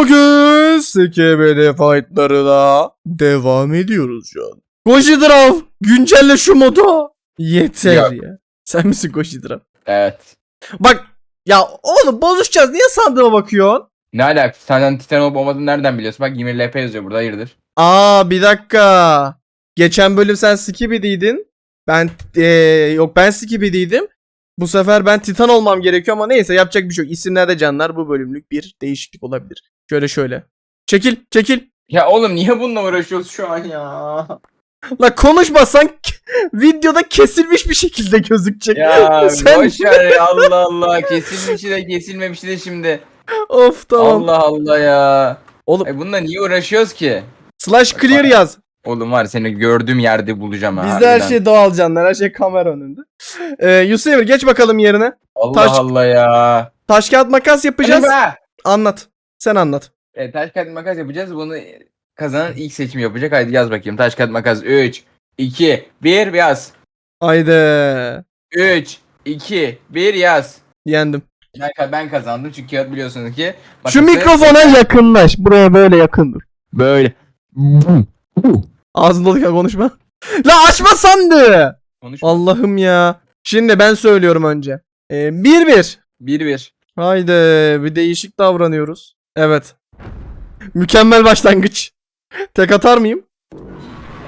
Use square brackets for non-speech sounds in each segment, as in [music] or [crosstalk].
Bugün SKBD fightlarına devam ediyoruz Can. Gojidrav güncelle şu modu. Yeter Yok. ya. Sen misin Gojidrav? Evet. Bak ya oğlum bozuşacağız niye sandığıma bakıyorsun? Ne alakası? Senden Titan olup olmadığını nereden biliyorsun? Bak 20 LP yazıyor burada hayırdır? Aa bir dakika. Geçen bölüm sen Skibidi'ydin. Ben eee, yok ben Skibidi'ydim. Bu sefer ben Titan olmam gerekiyor ama neyse yapacak bir şey yok. İsimlerde canlar bu bölümlük bir değişiklik olabilir. Şöyle şöyle. Çekil çekil. Ya oğlum niye bununla uğraşıyoruz şu an ya? La konuşmasan videoda kesilmiş bir şekilde gözükecek. Ya [laughs] Sen- boş ver ya Allah Allah. Kesilmişi de kesilmemişi de şimdi. Of tamam. Allah Allah ya. Oğlum E bununla niye uğraşıyoruz ki? slash clear yaz. Oğlum var seni gördüğüm yerde bulacağım ha. Bizde her şey doğal canlar. Her şey kamera önünde. Ee, Yusuf Emir geç bakalım yerine. Allah taş- Allah ya. Taş kağıt makas yapacağız. Anlat. Sen anlat. E, taş kağıt makas yapacağız. Bunu kazanan ilk seçim yapacak. Haydi yaz bakayım. Taş kağıt makas 3 2 1 yaz. Haydi. 3 2 1 yaz. Yendim. Ben, ben kazandım çünkü kağıt biliyorsunuz ki. Şu makası- mikrofona yakınlaş. Buraya böyle yakın dur. Böyle. Ağzın doluyken konuşma. [laughs] La açma sandı. Konuş. Allah'ım ya. Şimdi ben söylüyorum önce. Ee, bir bir. 1 1. Haydi bir değişik davranıyoruz. Evet. Mükemmel başlangıç. Tek atar mıyım?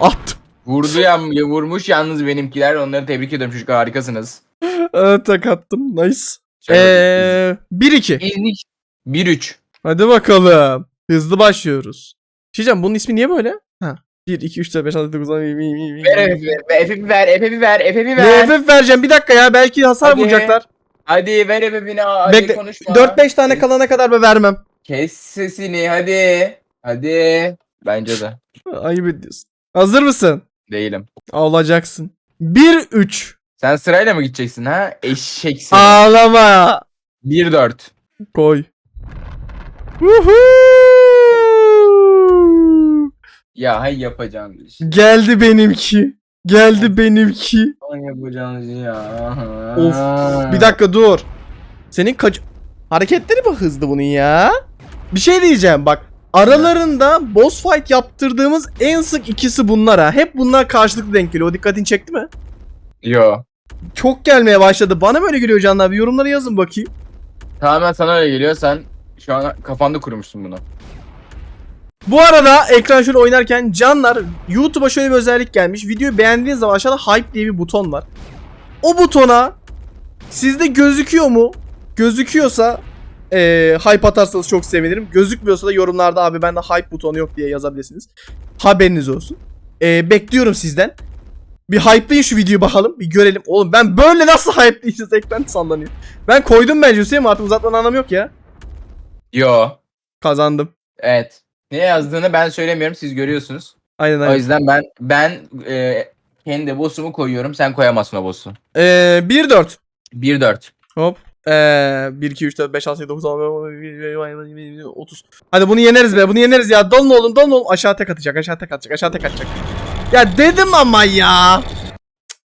Attım. Vurdu ya vurmuş yalnız benimkiler. Onları tebrik ediyorum çocuklar harikasınız. Evet tek attım. Nice. Eee 1-2. İznik. 1 3. Hadi bakalım. Hızlı başlıyoruz. Diyeceğim bunun ismi niye böyle? Ha. 1, 2, 3, 4, 5, 6, 9, 10, Ver Efe'yi ver. Efe'yi ver. Efe'yi ver. Efe'yi Ne ver. FF vereceğim bir dakika ya belki hasar Hadi. vuracaklar. Hadi ver Efe'yi. Hadi Bekle, konuşma. 4-5 tane kalana kadar ben vermem. Kes sesini hadi. Hadi. Bence de. [laughs] Ayıp ediyorsun. Hazır mısın? Değilim. Ağlayacaksın. 1-3. Sen sırayla mı gideceksin ha? Eşek seni. Ağlama. 1 4. Koy. Woohoo! Ya hay yapacağım iş. Geldi benimki. Geldi benimki. Hay yapacağım iş ya. Of. Bir dakika dur. Senin kaç... Hareketleri mi hızlı bunun ya? Bir şey diyeceğim bak. Aralarında boss fight yaptırdığımız en sık ikisi bunlar ha. Hep bunlar karşılıklı denk geliyor. O dikkatini çekti mi? Yo. Çok gelmeye başladı. Bana mı öyle geliyor canlar? Bir yorumlara yazın bakayım. Tamamen sana öyle geliyor. Sen şu an kafanda kurmuşsun bunu. Bu arada ekran şöyle oynarken canlar YouTube'a şöyle bir özellik gelmiş. Videoyu beğendiğiniz zaman aşağıda hype diye bir buton var. O butona sizde gözüküyor mu? Gözüküyorsa eee hype atarsanız çok sevinirim. Gözükmüyorsa da yorumlarda abi bende hype butonu yok diye yazabilirsiniz. Haberiniz olsun. Eee, bekliyorum sizden. Bir hype'layın şu videoyu bakalım. Bir görelim. Oğlum ben böyle nasıl hype'layacağız? Ekran sallanıyor. Ben koydum bence Hüseyin artık uzatmanın anlamı yok ya. Yo. Kazandım. Evet. Ne yazdığını ben söylemiyorum. Siz görüyorsunuz. Aynen O aynen. yüzden ben ben e, kendi boss'umu koyuyorum. Sen koyamazsın o boss'u. Eee 1-4. 1 4. Hop. Ee, 1, 2, 3, 4, 5, 6, 7, 9, 10, 30. Hadi bunu yeneriz be. Bunu yeneriz ya. Dalın oğlum dalın oğlum. Aşağı tek atacak. Aşağı tek atacak. Aşağı tek atacak. Ya dedim ama ya.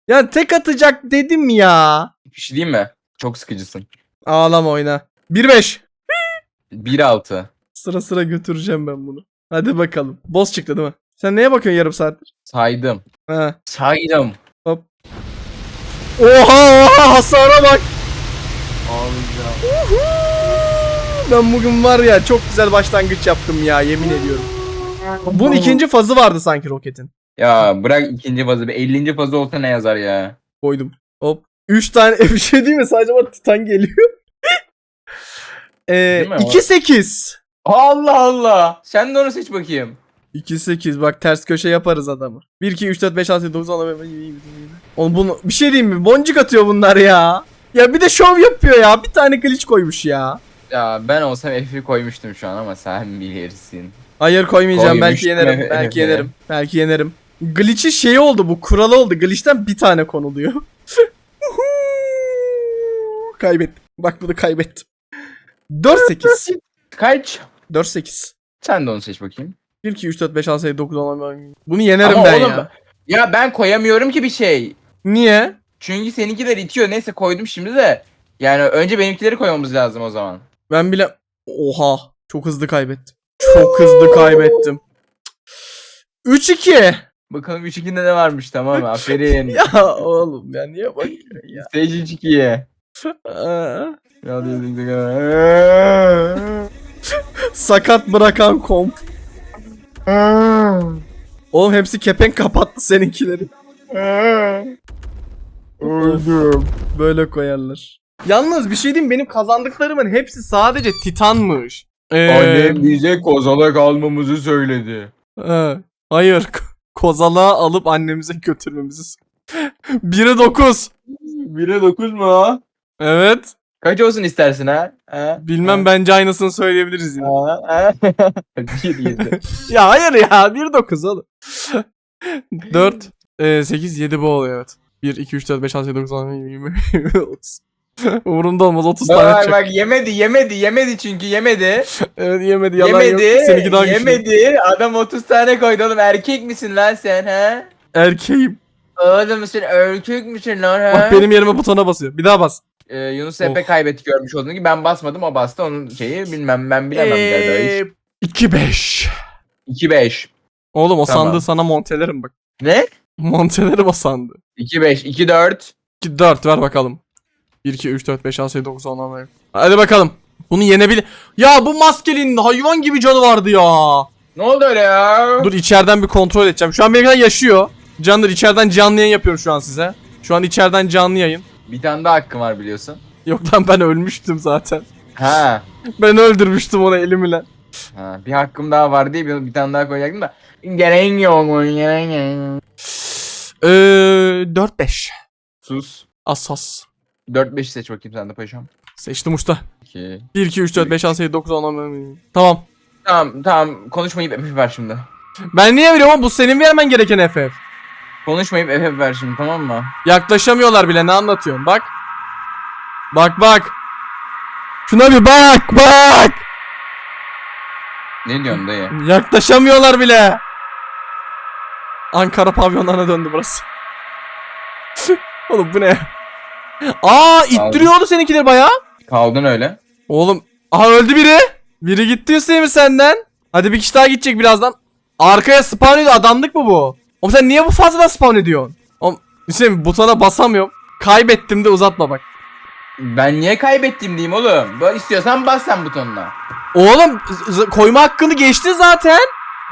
Ya tek atacak dedim ya. Bir şey diyeyim mi? Çok sıkıcısın. Ağlama oyna. 1-5. 1 6. Sıra sıra götüreceğim ben bunu. Hadi bakalım. Boss çıktı değil mi? Sen neye bakıyorsun yarım saattir? Saydım. Ha. Saydım. Oha oha hasara bak. Ağlayacağım. Ben bugün var ya çok güzel başlangıç yaptım ya yemin ediyorum. Bunun ikinci fazı vardı sanki roketin. Ya bırak ikinci fazı. Bir 50. fazı olsa ne yazar ya? Koydum. Hop. 3 tane [laughs] bir şey değil mi? Sadece bana Titan geliyor. [laughs] ee, Değil mi? 2-8. Allah Allah. Sen de onu seç bakayım. 2-8 bak ters köşe yaparız adamı. 1 2 3 4 5 6 7 9 10 Oğlum bunu bir şey diyeyim mi? Boncuk atıyor bunlar ya. Ya bir de şov yapıyor ya. Bir tane glitch koymuş ya. Ya ben olsam F'i koymuştum şu an ama sen bilirsin. Hayır koymayacağım. Belki yenerim. evet, Belki yenerim. Belki yenerim. Glitch'in şeyi oldu bu. Kuralı oldu. Glitch'ten bir tane konuluyor. [laughs] kaybettim. Bak bunu kaybettim. 4-8. Kaç? 4-8. Sen de onu seç bakayım. 1 2 3 4 5 6 7 9 10 Bunu yenerim Ama ben oğlum, ya. Ya ben koyamıyorum ki bir şey. Niye? Çünkü seninkiler itiyor. Neyse koydum şimdi de. Yani önce benimkileri koymamız lazım o zaman. Ben bile Oha. Çok hızlı kaybettim. Çok hızlı kaybettim. 3-2. Bakalım 3-2'de ne varmış tamam mı? Aferin. [laughs] Ya oğlum ya niye bakıyorsun ya? Stage 3-2'ye. Aa, Ya diyorduk Sakat bırakan komp. [laughs] Oğlum hepsi kepenk kapattı seninkileri. [laughs] Öldüm. Böyle koyarlar. Yalnız bir şey diyeyim benim kazandıklarımın hepsi sadece titanmış. Ee, Annem bize kozalak almamızı söyledi. he, hayır. Kozalağı alıp annemize götürmemizi s- 1'e 9. 1'e 9 mu? Evet. Kaç olsun istersin ha? ha? Bilmem bence aynısını söyleyebiliriz yine. Ha? Ha? [laughs] 1 7. [laughs] Ya hayır ya 1 9 oğlum. 4 8 7 bu oluyor evet. 1 2 3 4 5 6 7 9 10 20 30. Umurumda olmaz 30 tane Bak bak yemedi yemedi yemedi çünkü yemedi. [laughs] Evet yemedi yalan yemedi. yok. Seninki daha güçlü. yemedi. Adam 30 tane koydu oğlum erkek misin lan sen ha? Erkeğim. Oğlum sen erkek misin lan ha? Bak benim yerime butona basıyor. Bir daha bas. Ee, Yunus Epe kaybetti görmüş olduğun gibi ben basmadım o bastı onun şeyi bilmem ben bilemem Ee, ee... 2-5. 2-5. Oğlum o Tamam. sandığı sana montelerim bak. Ne? Montelerim o sandığı. 2-5 2-4. 2 4 ver bakalım. 1 2 3 4 5 6 7 9 10 11. Hadi bakalım. Bunu yenebilir. Ya bu maskelinin hayvan gibi canı vardı ya. Ne oldu öyle ya? Dur içeriden bir kontrol edeceğim. Şu an benim kadar yaşıyor. Candır içeriden canlı yayın yapıyorum şu an size. Şu an içeriden canlı yayın. Bir tane daha hakkım var biliyorsun. Yok lan ben ölmüştüm zaten. Ha. Ben öldürmüştüm onu elimle. ha. Bir hakkım daha var diye bir, bir tane daha koyacaktım da. Gerek yok. gerek yok. Ee, 4-5. Sus. Asas. 4-5 seç bakayım sen de paşam. Seçtim usta. 2. 1, 2, 3, 4, 5, 6, 7, 9, 10, 11. Tamam. Tamam tamam konuşmayıp FF ver şimdi. Ben niye veriyorum oğlum? Bu senin vermen gereken FF. Konuşmayıp FF ver şimdi tamam mı? Yaklaşamıyorlar bile ne anlatıyorsun bak. Bak bak. Şuna bir bak bak. Ne diyorsun dayı? Yaklaşamıyorlar bile. Ankara pavyonlarına döndü burası. [laughs] Oğlum bu ne? Aa ittiriyordu seninkileri baya. Kaldın öyle. Oğlum aha öldü biri. Biri gitti Hüseyin senden. Hadi bir kişi daha gidecek birazdan. Arkaya spawn ediyor adamlık mı bu? Oğlum sen niye bu fazladan spawn ediyorsun? Oğlum Hüseyin butona basamıyorum. Kaybettim de uzatma bak. Ben niye kaybettim diyeyim oğlum. Böyle istiyorsan bas sen butonuna. Oğlum koyma hakkını geçti zaten.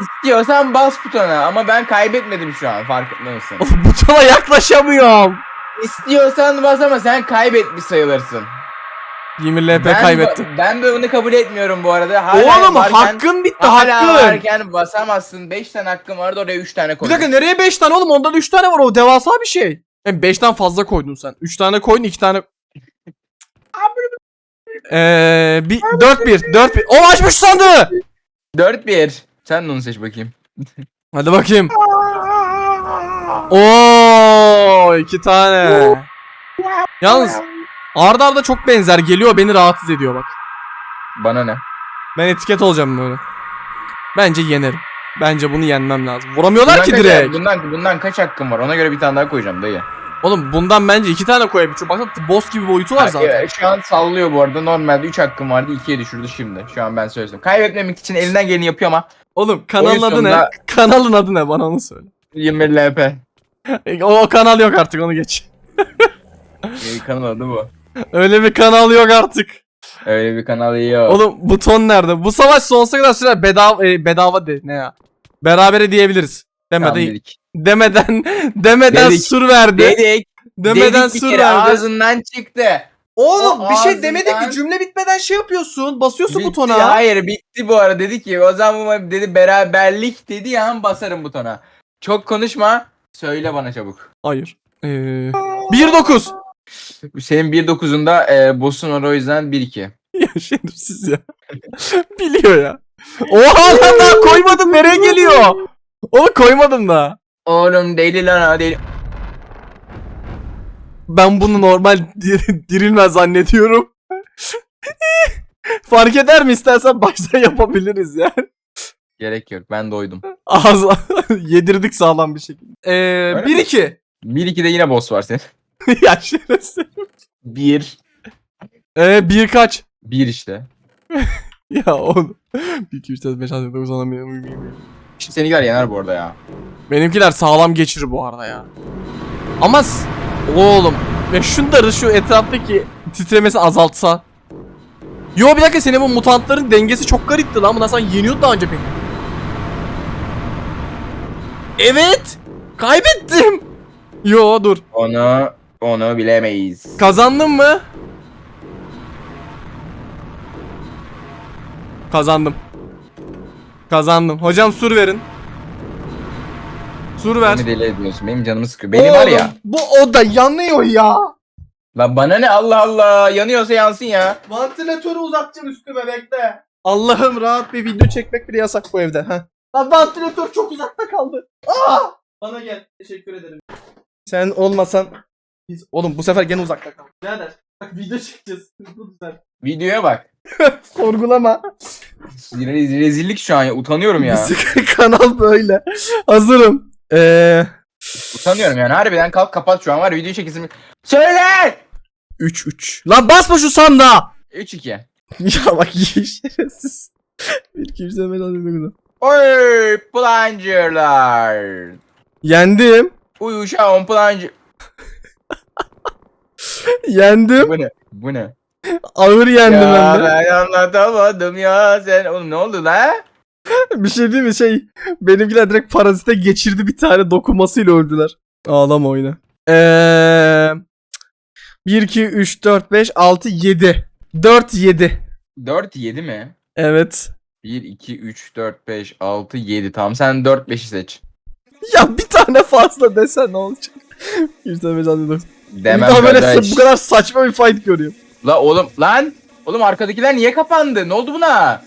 İstiyorsan bas butona ama ben kaybetmedim şu an farkında mısın? Oğlum, butona yaklaşamıyorum. İstiyorsan bas ama sen kaybetmiş sayılırsın. 20 LP Ben, kaybettim. ben de bunu kabul etmiyorum bu arada. Hala Oğlum varken, hakkın bitti hala hakkın. varken basamazsın. 5 tane hakkım vardı oraya 3 tane Bir koydum. dakika nereye 5 tane oğlum? Onda da 3 tane var o devasa bir şey. Hem 5'ten fazla koydun sen. 3 tane koydun 2 tane. Eee bir 4 1 4 1. O açmış sandığı. 4-1. Sen de onu seç bakayım. Hadi bakayım. [laughs] Oo iki tane. Yalnız [laughs] arda arda çok benzer geliyor beni rahatsız ediyor bak. Bana ne? Ben etiket olacağım böyle. Bence yenerim. Bence bunu yenmem lazım. Vuramıyorlar Bundan ki kaç- direkt. Bundan, bundan kaç hakkım var? Ona göre bir tane daha koyacağım dayı. Oğlum bundan bence iki tane koyabilir. Baksana boss gibi boyutu var zaten. evet, şu an sallıyor bu arada. Normalde 3 hakkım vardı 2'ye düşürdü şimdi. Şu an ben söylesem. Kaybetmemek için elinden geleni yapıyor ama Oğlum kanalın adı ne? sonunda- Kanalın adı ne? Bana onu söyle. 20 LP. O, o kanal yok artık onu geç. Ee, kanal adı bu. Öyle bir kanal yok artık. Öyle bir kanal yok. Oğlum buton nerede? Bu savaş sonsuza kadar sürer. Bedava e, bedava de ne ya? Berabere diyebiliriz. Tamam, Demeden dedik. demeden demeden Dedik. sur verdi. Dedik. demeden dedik bir sur verdi. ağzından çıktı. Oğlum O bir şey ağzından- demedik ki cümle bitmeden şey yapıyorsun. Basıyorsun Bitti, butona. Hayır bitti bu arada dedi ki o zaman dedi beraberlik dedi ya basarım butona. Çok konuşma. Söyle bana çabuk. Hayır. Ee, 1-9. Senin 1.9'unda e, boss'un var o yüzden 1-2. [laughs] ya şerefsiz ya. [laughs] Biliyor ya. Oha lan daha koymadım nereye geliyor? Onu koymadım da. Oğlum deli lan ha deli. Ben bunu normal dir- dirilmez zannediyorum. Fark eder mi istersen baştan yapabiliriz ya. Gerek yok ben doydum. Ağız [laughs] yedirdik sağlam bir şekilde. Ee, Öyle mi? 1-2. 1-2'de yine boss var senin. [laughs] ya şerefsiz. 1. Ee, bir kaç? 1 işte. [laughs] ya oğlum. 1 2 3 4 5 6 9 10 Şimdi seninkiler yener bu arada ya. Benimkiler sağlam geçirir bu arada ya. Ama oğlum ya şunları şu etraftaki titremesi azaltsa. Yo bir dakika senin bu mutantların dengesi çok garipti lan. Bunlar sen yeniyordu daha önce peki. Evet. Kaybettim. Yo dur. Onu onu bilemeyiz. Kazandın mı? Kazandım. Kazandım. Hocam sur verin. Sur ver. Beni deli ediyorsun. Benim canımı sıkıyor. Benim var ya. Oğlum, Bu oda yanıyor ya. Lan bana ne Allah Allah. Yanıyorsa yansın ya. Vantilatörü uzatacağım üstüme bekle. Allah'ım rahat bir video çekmek bile yasak bu evde. Ha. Lan vantilatör çok uzakta kaldı. Aa! Bana gel. Teşekkür ederim. Sen olmasan biz oğlum bu sefer gene uzakta kaldık. Birader bak video çekeceğiz. Hızlı düzel. Videoya bak. [laughs] Sorgulama. Rez- Rezillik şu an ya. Utanıyorum ya. Bizim [laughs] kanal böyle. Hazırım. Eee Utanıyorum yani. Harbiden kalk kapat şu an var. ya, Video çekesim. Söyle! 3 3. Lan basma şu sandığa. 3-2. [laughs] ya bak iyi şerefsiz. 1 2 3 4 5 6 9 Oy plancılar. Yendim. Uyuşan plancı. [laughs] Yendim. Bu ne? Bu ne? Ağır yendim ya hem de. ben anlatamadım ya sen. Oğlum ne oldu la? [laughs] Bir şey değil mi şey benimkiler direkt parazite geçirdi bir tane dokunmasıyla öldüler. Ağlama oyna. Eee 1 2 3 4 5 6 7. 4 7. 4 7 mi? Evet. 1 2 3 4 5 6 7. Tamam sen 4 5'i seç. Ya bir tane fazla desen ne olacak? 1 2 3 4 5 6 9. Demem bir daha böyle kardeş. bu kadar saçma bir fight görüyorum. La oğlum lan. Oğlum arkadakiler niye kapandı? Ne oldu buna?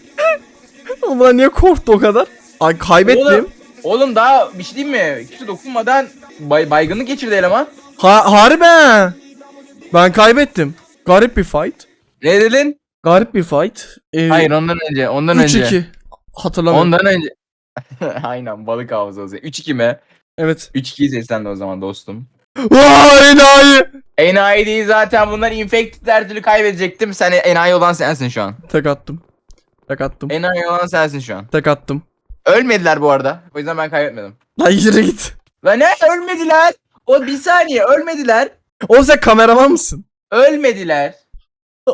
Ulan niye korktu o kadar? Ay kaybettim. Oğlum, oğlum daha bir şey diyeyim mi? Kimse dokunmadan bay, baygınlık geçirdi eleman. Ha harbi. Ben kaybettim. Garip bir fight. Ne dedin? Garip bir fight. Ee, Hayır ondan önce. Ondan 3 önce. 2. Hatırlamıyorum. Ondan önce. [laughs] Aynen balık havzası. 3-2 mi? Evet. 3-2'yi seçsen de o zaman dostum. Vay enayi. Enayi değil zaten bunlar infected her türlü kaybedecektim. Sen enayi olan sensin şu an. Tek attım. Tek attım. Enayi olan sensin şu an. Tek attım. Ölmediler bu arada. O yüzden ben kaybetmedim. Lan yürü git. Lan ne ölmediler? O bir saniye ölmediler. Oğlum sen kameraman mısın? Ölmediler.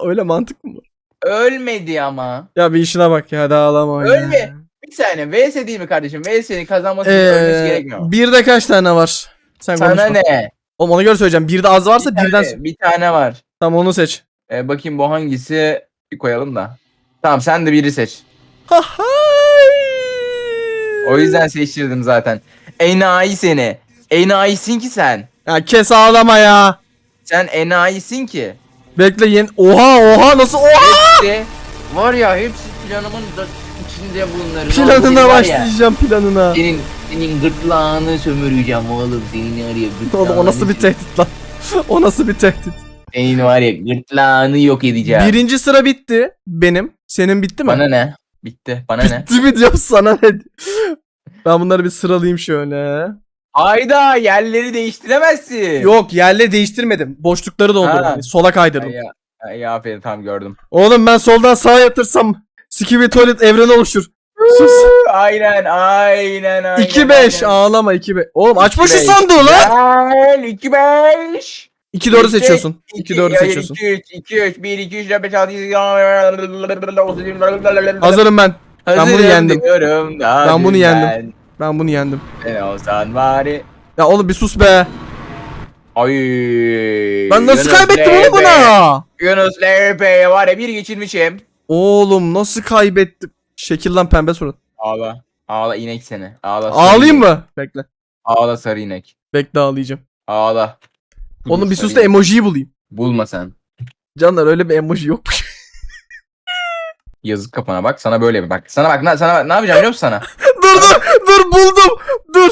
Öyle mantık mı? Ölmedi ama. Ya bir işine bak ya hadi ağlama. ya. Ölme. Bir saniye VS değil mi kardeşim? VS'nin kazanması için ölmesi Ee, gerekmiyor. bir de kaç tane var? Sen Sana konuşma. ne? Oğlum ona göre söyleyeceğim. Bir de az varsa Bir tane, birden... bir tane var. Tamam onu seç. Ee, bakayım bu hangisi? Koyalım da. Tamam sen de biri seç. O yüzden seçtirdim zaten. Enayi seni. Enayisin ki sen. Ya kes ağlama ya. Sen enayisin ki. Bekle yeni... Oha oha nasıl oha? Hepsi var ya hepsi planımın da içinde bunların. Planına başlayacağım planına. Senin, senin gırtlağını sömüreceğim oğlum. Senin var ya gırtlağını. Oğlum o nasıl bir tehdit lan? [laughs] o nasıl bir tehdit? Senin var ya gırtlağını yok edeceğim. Birinci sıra bitti. Benim. Senin bitti mi? Bana ne? Bitti. Bana ne? Bitti mi diyorum sana ne? Ben bunları bir sıralayayım şöyle. Hayda yerleri değiştiremezsin. Yok yerle değiştirmedim. Boşlukları doldurdum. Ha. Yani sola kaydırdım. Ya, ya, ya aferin tamam gördüm. Oğlum ben soldan sağa yatırsam Skibidi tuvalet evreni oluşur. Sus. aynen aynen aynen. 2-5 aynen. ağlama 2-5. Oğlum açma şu 2-5. sandığı lan. Gel 2-5. 2-4'ü seçiyorsun. 2-4'ü seçiyorsun. 2 3 2 3 1 2 3 4 5 6 7 Hazırım ben. Ben bunu yendim. Ben bunu yendim. Ben bunu yendim. Ben olsan bari. Ya oğlum bir sus be. Ay. Ben nasıl Yunus kaybettim oğlum LP. buna? Yunus LP'ye var ya bir geçirmişim. Oğlum nasıl kaybettim? Şekil lan pembe surat. Ağla. Ağla inek seni. Ağla. Ağlayayım mı? Bekle. Ağla sarı inek. Bekle ağlayacağım. Ağla. Oğlum bir sus da emojiyi bulayım. Bulma sen. Canlar öyle bir emoji yokmuş. [laughs] Yazık kafana bak. Sana böyle bir bak. Sana bak. Na, sana ne yapacağım biliyor musun sana? [laughs] dur dur dur buldum. Dur.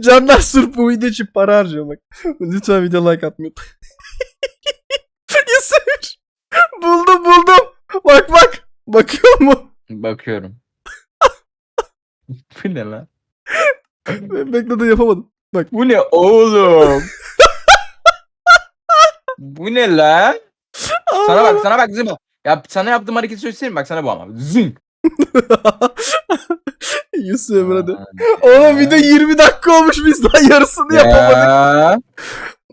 Canlar sırf bu video için para harcıyor bak. Lütfen video like atmayın. [laughs] Yusuf. buldum buldum. Bak bak. Bakıyor mu? Bakıyorum. Bu ne lan? Bekle de yapamadım. Bu ne oğlum? Bu ne lan? Sana bak sana bak Zıma. Ya sana yaptığım hareketi söyleyeyim bak sana bu ama. Zınk. [laughs] Yusuf Emre de. Oğlum video 20 dakika olmuş biz daha yarısını yapamadık. Ya.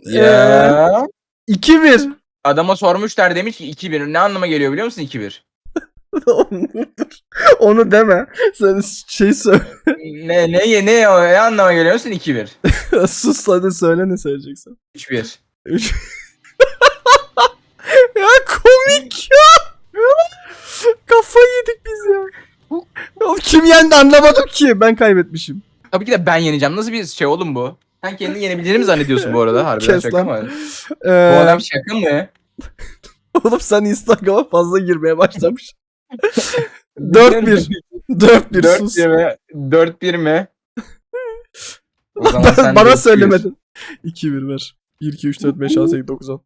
Ya. 2-1. Adama sormuşlar demiş ki 2-1. Ne anlama geliyor biliyor musun 2-1? [laughs] Onu deme. Sen şey söyle. Ne ne ne o ne anlama geliyor musun 2-1? [laughs] Sus hadi söyle ne söyleyeceksin. 3-1. Üç- ya komik ya. Kafayı yedik biz ya. Oğlum kim yendi anlamadım ki. Ben kaybetmişim. Tabii ki de ben yeneceğim. Nasıl bir şey oğlum bu? Sen kendini yenebileceğini mi zannediyorsun bu arada? Harbiden Kes şaka lan. mı? Ee, Bu adam şaka mı? [laughs] Oğlum sen Instagram'a fazla girmeye başlamış. [laughs] 4-1. 4-1 sus. 4-1 mi? 4-1 mi? [laughs] O zaman Ben- sen bana 4-1. söylemedin. 2-1 ver. 1, 2, 3, 4, 5, 6, 7, 9, 10.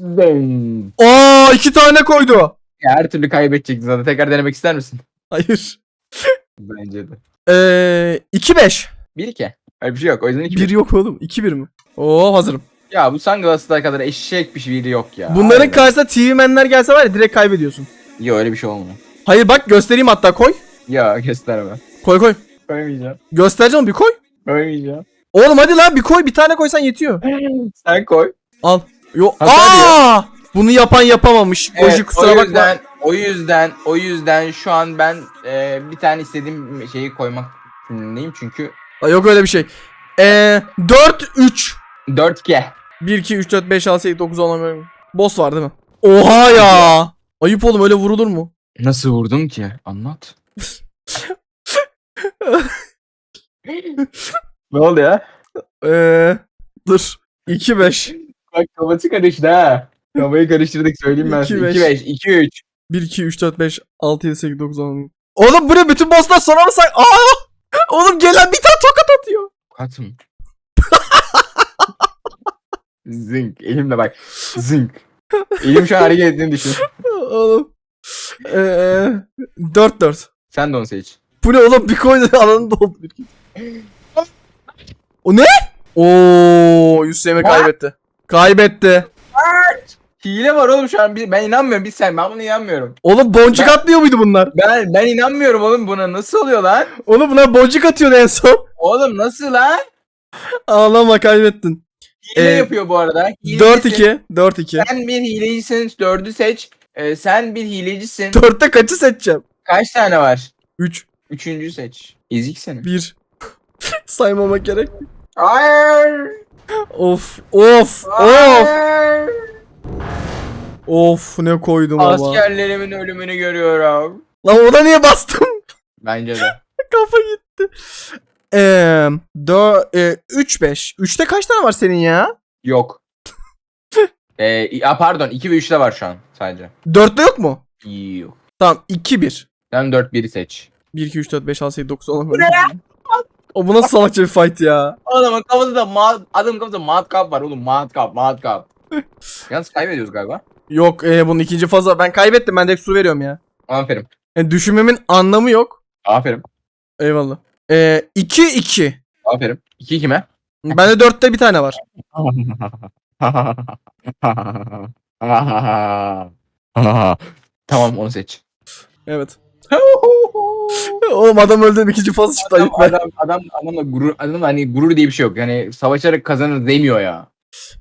Ben- Aa iki tane koydu. Ya her türlü kaybedecektin zaten. Tekrar denemek ister misin? Hayır. [laughs] Bence de. Ee, 2-5. 1-2. Öyle bir şey yok. O yüzden 2 1 yok oğlum. 2-1 mi? Oo hazırım. Ya bu Sunglass'lar kadar eşek bir şey yok ya. Bunların Harbiden. karşısına TV menler gelse var ya direkt kaybediyorsun. Yok öyle bir şey olmuyor. Hayır bak göstereyim hatta koy. Ya gösterme. Koy koy. Koymayacağım. Göstereceğim bir koy. Koymayacağım. Oğlum hadi lan bir koy bir tane koysan yetiyor. [laughs] Sen koy. Al. Yo. Hadi Aa! Bunu yapan yapamamış. Evet, Goji kusura o bakma. yüzden, O yüzden, o yüzden şu an ben e, bir tane istediğim şeyi koymak neyim çünkü Aa, Yok öyle bir şey. Ee, 4 3 4G. 1 2 3 4 5 6 7 9 10 11 Boss var değil mi? Oha ya. Ayıp oğlum öyle vurulur mu? Nasıl vurdum ki? Anlat. [laughs] ne oldu ya? Ee, dur. 2 5 Bak kafası karıştı ha. Kafayı karıştırdık söyleyeyim ben İki size. beş. 2-5, 2-3. 1 2 3 4 5 6 7 8 9 10 Oğlum bu ne bütün bosslar sona mı say? Aa! Oğlum gelen bir tane tokat atıyor. Katım. Zınk. Elimle bak. Zınk. Elim şu an hareket ettiğini düşün. Oğlum. Ee, 4 4 Sen de onu seç. Bu ne oğlum bir koydu [laughs] alanı doldu. O ne? Oo Yusuf kaybetti. Kaybetti. Hile var oğlum şu an. Ben inanmıyorum. Bir sen. Ben buna inanmıyorum. Oğlum boncuk Ben- atmıyor muydu bunlar? Ben ben inanmıyorum oğlum buna. Nasıl oluyor lan? Oğlum bunlar boncuk atıyordu en son. Oğlum nasıl lan? Ağlama kaybettin. Hile Ee, yapıyor bu arada. Hilecisin. 4 2 4 2. Sen bir hilecisin. Dördü seç. Ee, sen bir hilecisin. 4'te kaçı seçeceğim? Kaç tane var? 3 Üçüncü seç. Ezik seni. 1 [laughs] Saymama gerek. Hayır. Of of of of ne koydum ama. Askerlerimin ölümünü görüyorum. Lan ona niye bastım? Bence de. [laughs] Kafa gitti. Eee 4 e, 3 5. 3'te kaç tane var senin ya? Yok. [laughs] ee, ya pardon 2 ve 3'te var şu an sadece. 4'te yok mu? Yok. Tamam 2 1. Sen 4 1'i seç. 1 2 3 4 5 6 7 9 10 11. O bu nasıl salakça bir fight ya? Adamın kafasında mat, adamın kafasında matkap var oğlum matkap matkap. [laughs] Yalnız kaybediyoruz galiba. Yok e, bunun ikinci fazla. Ben kaybettim. Ben direkt su veriyorum ya. Aferin. Yani düşünmemin anlamı yok. Aferin. Eyvallah. E, 2 2. Aferin. 2 kime? Bende 4'te bir tane var. [laughs] tamam onu seç. Evet. Oğlum adam öldü ikinci fazla çıktı. adam, Ayıp be. adam, adam, adamla gurur, adam hani gurur diye bir şey yok. Yani savaşarak kazanır demiyor ya.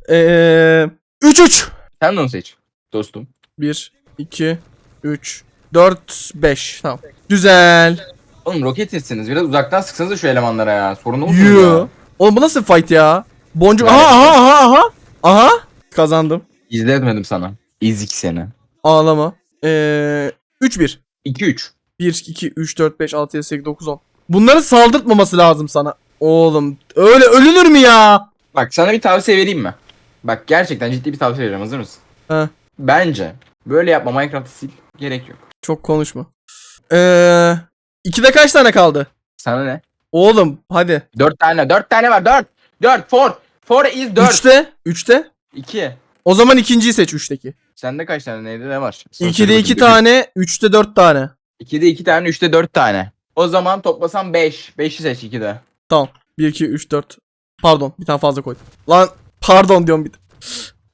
Eee 3 3. Sen de onu seç. Dostum. 1 2 3 4 5. Tamam. Güzel. Oğlum roket etsiniz. Biraz uzaktan sıksanız şu elemanlara ya. Sorun olmuyor Yoo. ya. Oğlum bu nasıl fight ya? Boncuk. Aha aha aha aha. Aha. Kazandım. İzletmedim sana. İzik seni. Ağlama. Eee 3 1. 2-3. 1 2 3 4 5 6 7 8 9 10. Bunları saldırtmaması lazım sana. Oğlum öyle ölünür mü ya? Bak sana bir tavsiye vereyim mi? Bak gerçekten ciddi bir tavsiye vereceğim. Hazır mısın? He. Bence böyle yapma Minecraft'ı sil. Gerek yok. Çok konuşma. Eee 2'de kaç tane kaldı? Sana ne? Oğlum hadi. 4 tane. 4 tane var. 4. 4. 4. 4 is 4. 3'te 3'te. 2. O zaman ikinciyi seç 3'teki. Sende kaç tane neydi ne var? 2'de 2 tane, 3'te 4 tane. 2'de 2 tane, 3'te 4 tane. O zaman toplasam 5. 5'i seç 2'de. Tamam. 1 2 3 4. Pardon, bir tane fazla koy. Lan pardon diyorum bir de.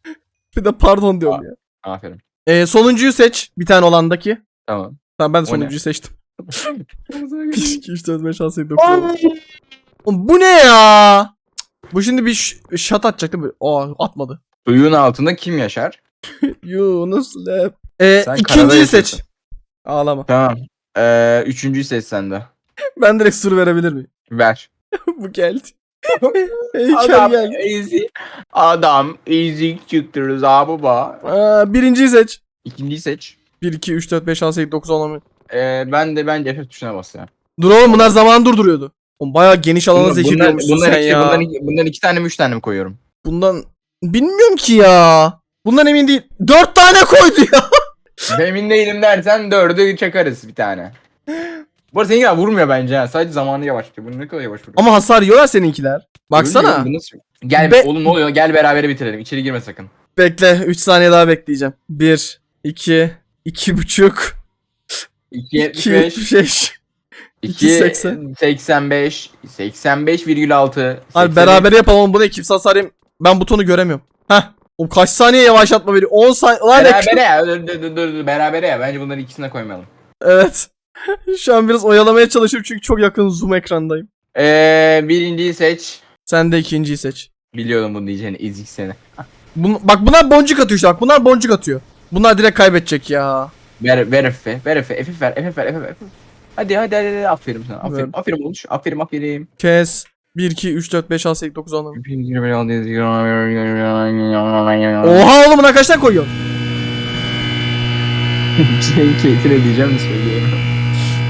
[laughs] bir de pardon diyorum ya. Aferin. Ee, sonuncuyu seç. Bir tane olandaki. Tamam. Tamam ben de O ne? sonuncuyu seçtim. 1, 2, 3, 4, 5, 6, 7, 9, 10. Oğlum bu ne ya? Cık, Bu şimdi bir ş- şat atacak değil mi? Aa atmadı. Suyun altında kim yaşar? [laughs] Yunus Lab. Ee, Sen ikinciyi karada seç. yaşıyorsun. Ağlama. Tamam. Ee, üçüncüyü seç sen de. [laughs] Ben direkt sur verebilir miyim? Ver. [laughs] bu geldi. [laughs] Heykel Adam geldi. easy. Adam easy çıktı Rıza baba. Aa, birinciyi seç. İkinciyi seç. 1, 2, 3, 4, 5, 6, 7, 9, 10, 11. Ee, ben de bence F tuşuna bas ya. Dur oğlum bunlar zamanı durduruyordu. Oğlum bayağı geniş alana Bunlar, bunlar, zehirliyormuşsun bunlar, sen iki, ya. bundan, iki, bundan iki tane mi üç tane mi koyuyorum? Bundan bilmiyorum ki ya. Bundan emin değil. Dört tane koydu ya. Emin değilim dersen dördü çakarız bir tane. Bu arada seninkiler vurmuyor bence ha. Sadece zamanı yavaşlıyor. Bu ne kadar yavaş vuruyor. Ama hasar yiyorlar seninkiler. Baksana. Ölüyor, bu nasıl- Gel Be- oğlum ne oluyor? Gel beraber bitirelim. İçeri girme sakın. Bekle 3 saniye daha bekleyeceğim. 1, 2, 2 buçuk, 2 2, 75 5. 2 2.80. 85 85,6 Hadi beraber yapalım oğlum. Bu ne kimse hasar yem- Ben butonu göremiyorum. Heh. O kaç saniye yavaşlatma veriyor? 10 saniye. Lan Berabere ya. Dur dur dur dur. Berabere ya. Bence bunları ikisine koymayalım. Evet. [laughs] Şu an biraz oyalamaya çalışıyorum çünkü çok yakın zoom ekrandayım. Ee, birinciyi seç. Sen de ikinciyi seç. Biliyordum bunu diyeceğini. Ezik seni. Bun- bak bunlar boncuk atıyor işte bak. Bunlar boncuk atıyor. Bunlar direkt kaybedecek ya. Ver ver Efe. Ver Efe. Efe ver. Efe ver. Efe ver. Hadi hadi hadi. hadi. Aferin sana. Aferin. Ver. Aferin oluş. Aferin aferin. Kes. 1, 2, 3, 4, 5, 6, 7, 9, 10. Oha oğlum buna kaç tane koyuyorsun? [laughs] Şeyin keyfine diyeceğim de söylüyorum.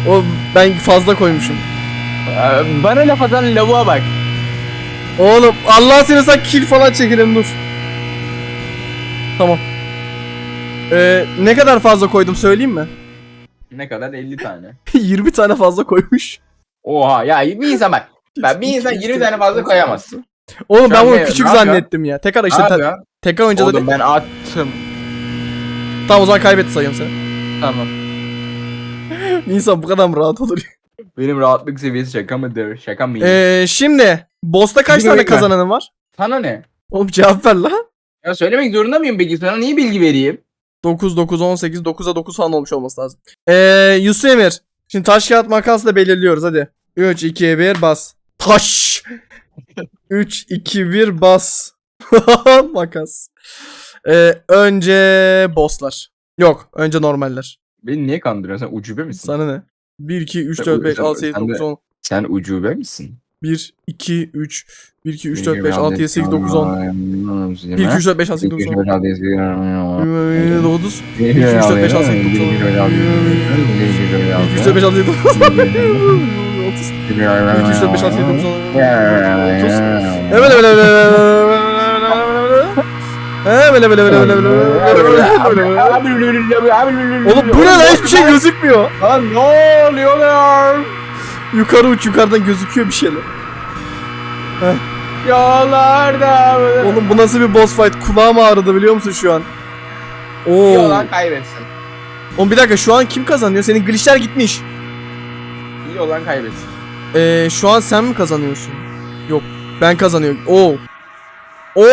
O ben fazla koymuşum. Ee, Bana laf atan lavuğa bak. Oğlum Allah seni sen kill falan çekelim dur. Tamam. Ee, ne kadar fazla koydum söyleyeyim mi? Ne kadar? 50 tane. [laughs] 20 tane fazla koymuş. Oha ya bir insan bak. Ben bir insan 20 tane fazla koyamaz. Oğlum ben bunu küçük ne yapıyor? zannettim ya. Tekrar işte Abi te- ya. tekrar da Oğlum ben attım. Tamam o zaman kaybetti sayıyorum seni. Tamam. [laughs] İnsan bu kadar mı rahat olur? Benim rahatlık seviyesi şaka mıdır? Şaka mı? Ee, şimdi Boss'ta kaç Bilgi tane ben. kazananın var? Sana ne? Oğlum cevap ver lan. Ya söylemek zorunda mıyım peki? Sana niye bilgi vereyim? 9, 9, 18, 9'a 9 falan olmuş olması lazım. Ee, Yusuf Emir. Şimdi taş kağıt makasla belirliyoruz hadi. 3, 2, 1 bas. Taş. 3, 2, 1 bas. [laughs] Makas. Ee, önce bosslar. Yok önce normaller. Beni niye kandırıyorsun? Sen ucube misin? Sana ne? 1, 2, 3, Sen 4, u- 5, sen- 6, 7, sen de- 9, 10. Sen ucube misin? 1, 2, 3, 1, 2, 3, 4, 5, 6, 7, 8, 9, 10. 1, 2, 3, 4, 5, 6, 8, 9, 10. 9, 1, 2, 3, 4, 5, 6, 7, 9, 10. 1, 2, 3, 4, 5, 6, 7, 9, 10. 30. 1, 2, 3, 4, 5, 6, 7, 9, 10. 30. Evet evet evet Evet evet evet Oğlum bu ne lan hiçbir şey gözükmüyor. Lan ne oluyor lan? Yukarı uç yukarıdan gözüküyor bir şeyler. Yollarda. Oğlum bu nasıl bir boss fight? Kulağım ağrıdı biliyor musun şu an? İyi Oo. olan kaybetsin. Oğlum bir dakika şu an kim kazanıyor? Senin glitchler gitmiş. İyi olan kaybetsin. Ee, şu an sen mi kazanıyorsun? Yok ben kazanıyorum. Oo. Oo.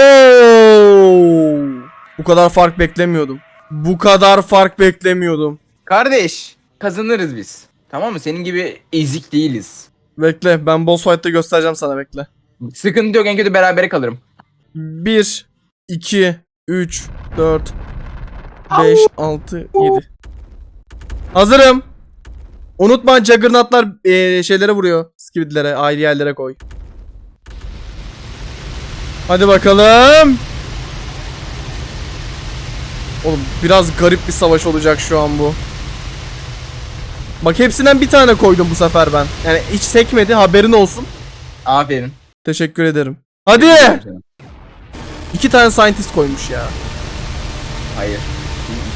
Bu kadar fark beklemiyordum. Bu kadar fark beklemiyordum. Kardeş kazanırız biz. Tamam mı? Senin gibi ezik değiliz. Bekle ben boss fight'ta göstereceğim sana bekle. Sıkıntı yok en kötü berabere kalırım. 1 2 3 4 5 6 7 Hazırım. Unutma Juggernaut'lar eee, şeylere vuruyor. Skibidlere, ayrı yerlere koy. Hadi bakalım. Oğlum biraz garip bir savaş olacak şu an bu. Bak hepsinden bir tane koydum bu sefer ben. Yani hiç sekmedi haberin olsun. Aferin. Teşekkür ederim. Hadi. İki tane scientist koymuş ya. Hayır.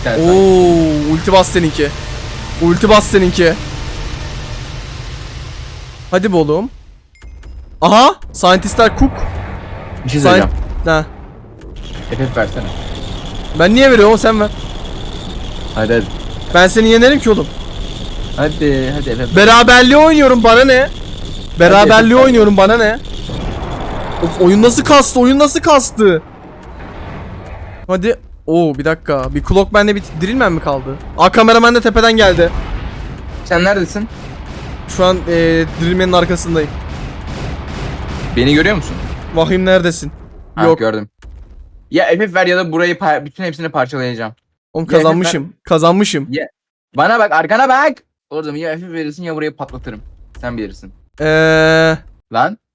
Tane. Oo, ulti bas seninki. Ulti bas seninki. Hadi be oğlum. Aha, scientistler cook. Bir şey söyleyeceğim. Ha. FF versene. Ben niye veriyorum sen ver. Hadi hadi. Ben seni yenerim ki oğlum. Hadi hadi FF. Beraberliği oynuyorum bana ne? Beraberliği Hadi, oynuyorum bana ne? Of oyun nasıl kastı? Oyun nasıl kastı? Hadi. Oo bir dakika. Bir clock bende bir dirilmen mi kaldı? Aa kameraman de tepeden geldi. Sen neredesin? Şu an e, dirilmenin arkasındayım. Beni görüyor musun? Vahim neredesin? Ha, Yok. gördüm. Ya FF ver ya da burayı pa- bütün hepsini parçalayacağım. Oğlum Ya, kazanmışım. Kazanmışım. Bana bak arkana bak. Orada ya FF verirsin ya burayı patlatırım. Sen bilirsin. Eee Lan